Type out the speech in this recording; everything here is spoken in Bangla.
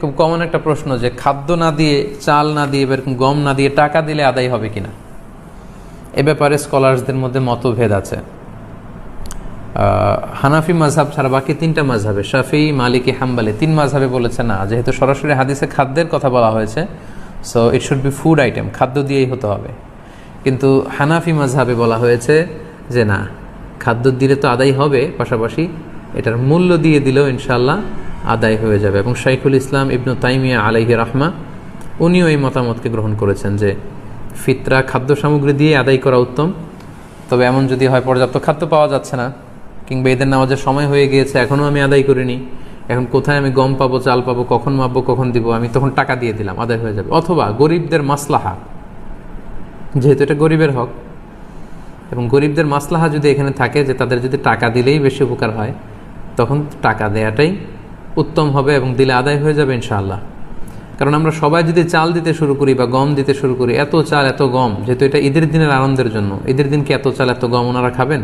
খুব কমন একটা প্রশ্ন যে খাদ্য না দিয়ে, চাল না দিয়ে, এরকম গম না দিয়ে টাকা দিলে আদায় হবে কিনা? এ ব্যাপারে স্কলার্সদের মধ্যে মতভেদ আছে। হানাফি মাঝহাব ছাড়া বাকি তিনটা মাঝহাবে শাফি, মালিকি, হাম্বালি, তিন মাঝহাবে বলেছে না, যেহেতু সরাসরি হাদিসে খাদ্যের কথা বলা হয়েছে so it should be food item খাদ্য দিয়েই হতে হবে। কিন্তু হানাফি মাঝহাবে বলা হয়েছে যে না, খাদ্য দিলে তো আদায় হবে, পাশাপাশি এটার মূল্য দিয়ে দিলেও ইনশাল্লাহ আদায় হয়ে যাবে। এবং শাইখুল ইসলাম ইবনু তাইমিয়া আলাইহি রাহমা, উনিও এই মতামতকে গ্রহণ করেছেন যে, ফিতরা খাদ্য সামগ্রী দিয়ে আদায় করা উত্তম। তবে এমন যদি হয়, পর্যাপ্ত খাদ্য পাওয়া যাচ্ছে না, কিংবা এদের নামাজের সময় হয়ে গিয়েছে এখনও আমি আদায় করিনি, এখন কোথায় আমি গম পাবো, চাল পাবো, কখন মাপবো, কখন দিব, আমি তখন টাকা দিয়ে দিলাম, আদায় হয়ে যাবে। অথবা গরিবদের মাসলাহা, যেহেতু এটা গরিবের হক, এবং গরিবদের মাসলাহা যদি এখানে থাকে যে, তাদের যদি টাকা দিলেই বেশি উপকার হয়, তখন টাকা দেয়াটাই উত্তম হবে এবং দিলে আদায় হয়ে যাবে ইনশাআল্লাহ। কারণ আমরা সবাই যদি চাল দিতে শুরু করি বা গম দিতে শুরু করি, এত চাল, এত গম, যেহেতু এটা ঈদের দিনের আনন্দের জন্য, ঈদের দিনকে এত চাল, এত গম ওনারা খাবেন?